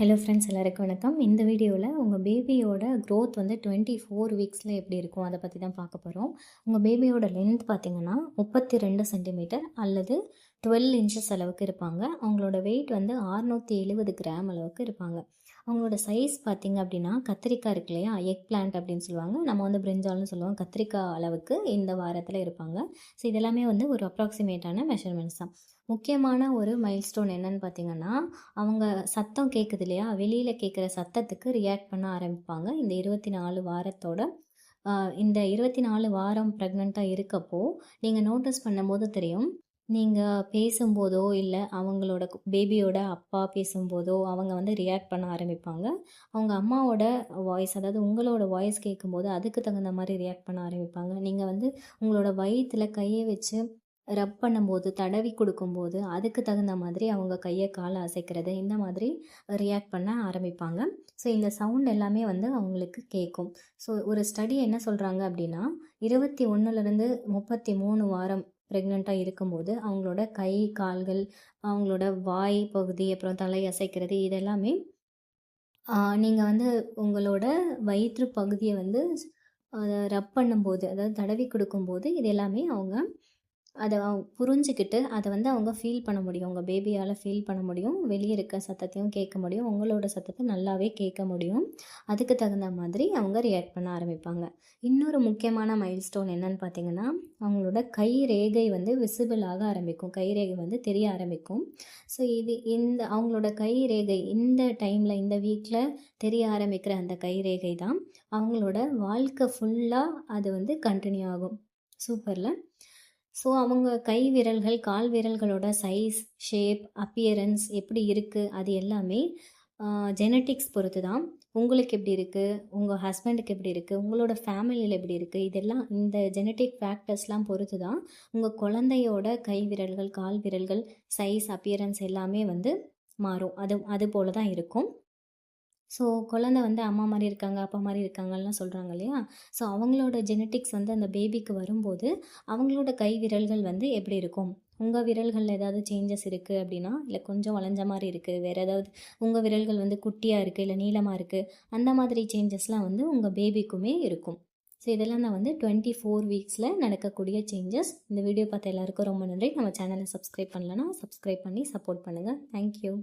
Hello friends எல்லாருக்கும் வணக்கம். இந்த வீடியோவில் உங்கள் பேபியோட க்ரோத் வந்து டுவெண்ட்டி ஃபோர் வீக்ஸில் எப்படி இருக்கும் அதை பற்றி தான் பார்க்க போகிறோம் உங்கள் பேபியோட லென்த் பார்த்திங்கன்னா முப்பத்தி ரெண்டு சென்டிமீட்டர் அல்லது டுவெல் இன்ச்சஸ் அளவுக்கு இருப்பாங்க. அவங்களோட வெயிட் வந்து அறுநூற்றி எழுபது கிராம் அளவுக்கு இருப்பாங்க. அவங்களோட சைஸ் பார்த்திங்க அப்படின்னா கத்திரிக்காய் இருக்கு இல்லையா எக் பிளான்ட் அப்படின்னு சொல்லுவாங்க. நம்ம வந்து பிரிஞ்சால்னு சொல்லுவோம். கத்திரிக்காய் அளவுக்கு இந்த வாரத்தில் இருப்பாங்க. ஸோ இதெல்லாமே வந்து ஒரு அப்ராக்சிமேட்டான மெஷர்மெண்ட்ஸ் தான். முக்கியமான ஒரு மைல்ஸ்டோன் என்னன்னு பார்த்தீங்கன்னா அவங்க சத்தம் கேட்குது இல்லையா? வெளியில் கேட்குற சத்தத்துக்கு ரியாக்ட் பண்ண ஆரம்பிப்பாங்க. இந்த இருபத்தி நாலு வாரத்தோட இந்த இருபத்தி நாலு வாரம் ப்ரெக்னெண்ட்டாக இருக்கப்போ நீங்கள் நோட்டீஸ் பண்ணும்போது தெரியும். நீங்கள் பேசும்போதோ இல்லை அவங்களோட பேபியோட அப்பா பேசும்போதோ அவங்க வந்து ரியாக்ட் பண்ண ஆரம்பிப்பாங்க. அவங்க அம்மாவோட வாய்ஸ் அதாவது உங்களோட வாய்ஸ் கேட்கும்போது அதுக்கு தகுந்த மாதிரி ரியாக்ட் பண்ண ஆரம்பிப்பாங்க. நீங்கள் வந்து உங்களோட வயிற்றில் கையை வச்சு ரப் பண்ணும்போது தடவி கொடுக்கும்போது அதுக்கு தகுந்த மாதிரி அவங்க கையை காலை அசைக்கிறது இந்த மாதிரி ரியாக்ட் பண்ண ஆரம்பிப்பாங்க. ஸோ இந்த சவுண்ட் எல்லாமே வந்து அவங்களுக்கு கேட்கும். ஸோ ஒரு ஸ்டடி என்ன சொல்கிறாங்க அப்படின்னா இருபத்தி ஒன்றுலேருந்து முப்பத்தி மூணு வாரம் ப்ரெக்னெண்ட்டாக இருக்கும்போது அவங்களோட கை கால்கள் அவங்களோட வாய் பகுதி அப்புறம் தலை அசைக்கிறது இதெல்லாமே நீங்கள் வந்து உங்களோட வயிற்று பகுதியை வந்து ரப் பண்ணும்போது அதாவது தடவி கொடுக்கும்போது இது எல்லாமே அவங்க அதை புரிஞ்சுக்கிட்டு அதை வந்து அவங்க ஃபீல் பண்ண முடியும். உங்கள் பேபியால் ஃபீல் பண்ண முடியும். வெளியே இருக்க சத்தத்தையும் கேட்க முடியும். உங்களோட சத்தத்தை நல்லாவே கேட்க முடியும். அதுக்கு தகுந்த மாதிரி அவங்க ரியாக்ட் பண்ண ஆரம்பிப்பாங்க. இன்னொரு முக்கியமான மைல்ஸ்டோன் என்னன்னு பார்த்தீங்கன்னா அவங்களோட கை ரேகை வந்து விசிபிள் ஆக ஆரம்பிக்கும். கை ரேகை வந்து தெரிய ஆரம்பிக்கும். ஸோ இது இந்த அவங்களோட கை ரேகை இந்த டைமில் இந்த வீக்கில் தெரிய ஆரம்பிக்கிற அந்த கை ரேகை தான் அவங்களோட வாழ்க்கை ஃபுல்லாக அது வந்து கண்டினியூ ஆகும். சூப்பரில் ஸோ அவங்க கை விரல்கள் கால் விரல்களோட சைஸ் ஷேப் அப்பியரன்ஸ் எப்படி இருக்குது அது எல்லாமே ஜெனட்டிக்ஸ் பொறுத்து தான் உங்களுக்கு எப்படி இருக்குது உங்கள் ஹஸ்பண்டுக்கு எப்படி இருக்குது உங்களோட ஃபேமிலியில் எப்படி இருக்குது இதெல்லாம் இந்த ஜெனட்டிக் ஃபேக்டர்ஸ்லாம் பொறுத்து தான் உங்கள் குழந்தையோட கை விரல்கள் கால் விரல்கள் சைஸ் அப்பியரன்ஸ் எல்லாமே வந்து மாறும். அது அது போல தான் இருக்கும். ஸோ குழந்த வந்து அம்மா மாதிரி இருக்காங்க அப்பா மாதிரி இருக்காங்கலாம் சொல்கிறாங்க இல்லையா? ஸோ அவங்களோட ஜெனட்டிக்ஸ் வந்து அந்த பேபிக்கு வரும்போது அவங்களோட கை விரல்கள் வந்து எப்படி இருக்கும்? உங்கள் விரல்களில் ஏதாவது சேஞ்சஸ் இருக்குது அப்படின்னா இல்லை கொஞ்சம் வளைஞ்ச மாதிரி இருக்குது வேறு ஏதாவது உங்கள் விரல்கள் வந்து குட்டியாக இருக்குது இல்லை நீளமாக இருக்குது அந்த மாதிரி சேஞ்சஸ்லாம் வந்து உங்கள் பேபிக்குமே இருக்கும். ஸோ இதெல்லாம் தான் வந்து டுவெண்ட்டி ஃபோர் வீக்ஸில் நடக்கக்கூடிய சேஞ்சஸ் இந்த வீடியோ பார்த்த எல்லாருக்கும் ரொம்ப நன்றி. நம்ம சேனலை சப்ஸ்கிரைப் பண்ணலன்னா சப்ஸ்கிரைப் பண்ணி சப்போர்ட் பண்ணுங்கள் தேங்க்யூ